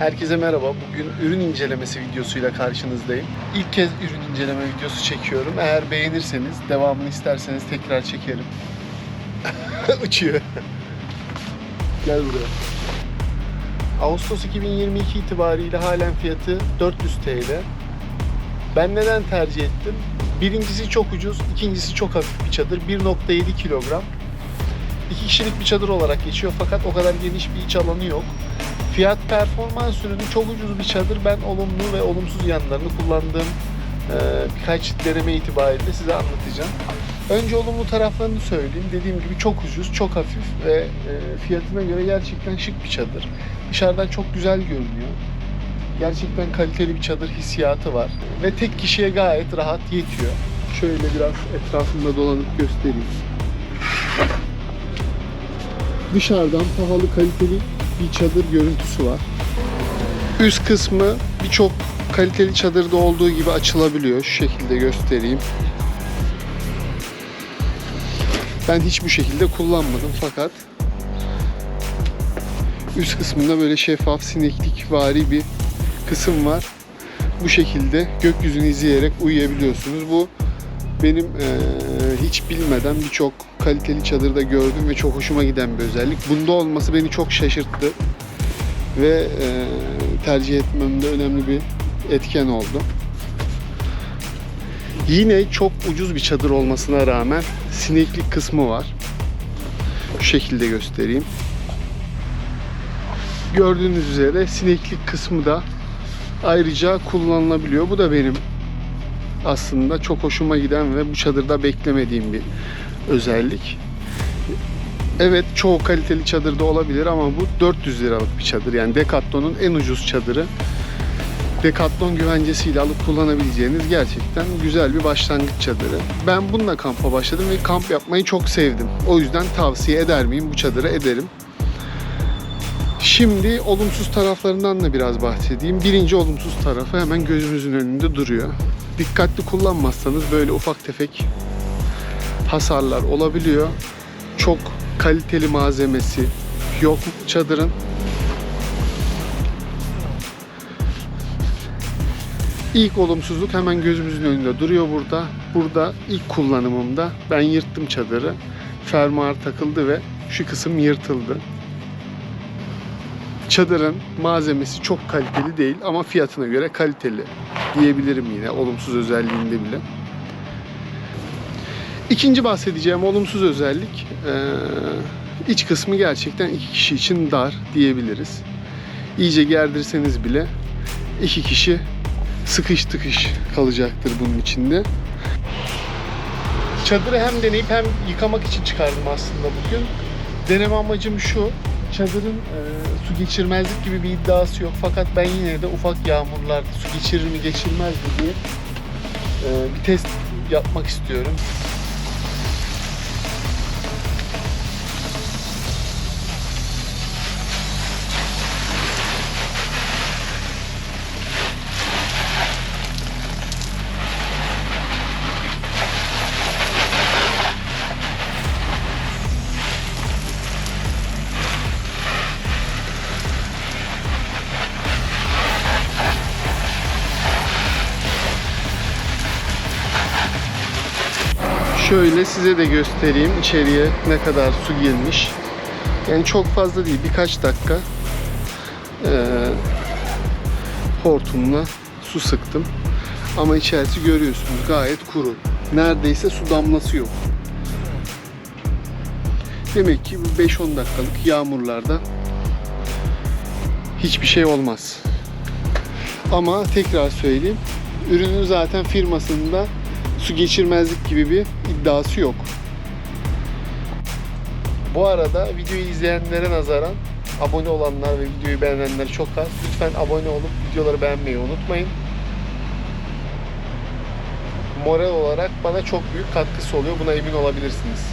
Herkese merhaba. Bugün ürün incelemesi videosuyla karşınızdayım. İlk kez ürün inceleme videosu çekiyorum. Eğer beğenirseniz, devamını isterseniz tekrar çekerim. Uçuyor. Gel buraya. Ağustos 2022 itibariyle halen fiyatı 400 TL. Ben neden tercih ettim? Birincisi çok ucuz, ikincisi çok hafif bir çadır. 1.7 kilogram. İki kişilik bir çadır olarak geçiyor fakat o kadar geniş bir iç alanı yok. Fiyat performans ürünü çok ucuz bir çadır. Ben olumlu ve olumsuz yanlarını kullandığım e, birkaç deneme itibariyle size anlatacağım. Önce olumlu taraflarını söyleyeyim. Dediğim gibi çok ucuz, çok hafif ve e, fiyatına göre gerçekten şık bir çadır. Dışarıdan çok güzel görünüyor. Gerçekten kaliteli bir çadır hissiyatı var. Ve tek kişiye gayet rahat yetiyor. Şöyle biraz etrafında dolanıp göstereyim. Dışarıdan pahalı kaliteli bir çadır görüntüsü var. Üst kısmı birçok kaliteli çadırda olduğu gibi açılabiliyor. Şu şekilde göstereyim. Ben hiç bu şekilde kullanmadım fakat üst kısmında böyle şeffaf sineklik vari bir kısım var. Bu şekilde gökyüzünü izleyerek uyuyabiliyorsunuz. Bu benim eee, hiç bilmeden birçok kaliteli çadırda gördüm ve çok hoşuma giden bir özellik. Bunda olması beni çok şaşırttı ve eee, tercih etmemde önemli bir etken oldu. Yine çok ucuz bir çadır olmasına rağmen sineklik kısmı var. Şu şekilde göstereyim. Gördüğünüz üzere sineklik kısmı da ayrıca kullanılabiliyor. Bu da benim aslında çok hoşuma giden ve bu çadırda beklemediğim bir özellik. Evet çoğu kaliteli çadırda olabilir ama bu 400 liralık bir çadır. Yani Decathlon'un en ucuz çadırı. Decathlon güvencesiyle alıp kullanabileceğiniz gerçekten güzel bir başlangıç çadırı. Ben bununla kampa başladım ve kamp yapmayı çok sevdim. O yüzden tavsiye eder miyim bu çadırı? Ederim. Şimdi olumsuz taraflarından da biraz bahsedeyim. Birinci olumsuz tarafı hemen gözümüzün önünde duruyor. Dikkatli kullanmazsanız böyle ufak tefek hasarlar olabiliyor. Çok kaliteli malzemesi yok çadırın. İlk olumsuzluk hemen gözümüzün önünde duruyor burada. Burada ilk kullanımımda ben yırttım çadırı. Fermuar takıldı ve şu kısım yırtıldı. Çadırın malzemesi çok kaliteli değil ama fiyatına göre kaliteli diyebilirim yine olumsuz özelliğinde bile. İkinci bahsedeceğim olumsuz özellik iç kısmı gerçekten iki kişi için dar diyebiliriz. İyice gerdirseniz bile iki kişi sıkış tıkış kalacaktır bunun içinde. Çadırı hem deneyip hem yıkamak için çıkardım aslında bugün. Deneme amacım şu. Çadırın e, su geçirmezlik gibi bir iddiası yok. Fakat ben yine de ufak yağmurlarda su geçirir mi geçirmez mi diye e, bir test yapmak istiyorum. Şöyle size de göstereyim içeriye ne kadar su girmiş. Yani çok fazla değil birkaç dakika eee, hortumla su sıktım. Ama içerisi görüyorsunuz gayet kuru. Neredeyse su damlası yok. Demek ki bu 5-10 dakikalık yağmurlarda hiçbir şey olmaz. Ama tekrar söyleyeyim. Ürünün zaten firmasında su geçirmezlik gibi bir iddiası yok. Bu arada videoyu izleyenlere nazaran abone olanlar ve videoyu beğenenler çok az. Lütfen abone olup videoları beğenmeyi unutmayın. Moral olarak bana çok büyük katkısı oluyor. Buna emin olabilirsiniz.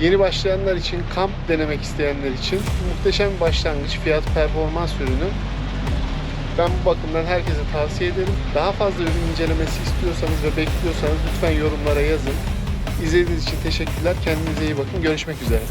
Yeni başlayanlar için, kamp denemek isteyenler için muhteşem bir başlangıç fiyat performans ürünü. Ben bu bakımdan herkese tavsiye ederim. Daha fazla ürün incelemesi istiyorsanız ve bekliyorsanız lütfen yorumlara yazın. İzlediğiniz için teşekkürler. Kendinize iyi bakın. Görüşmek üzere.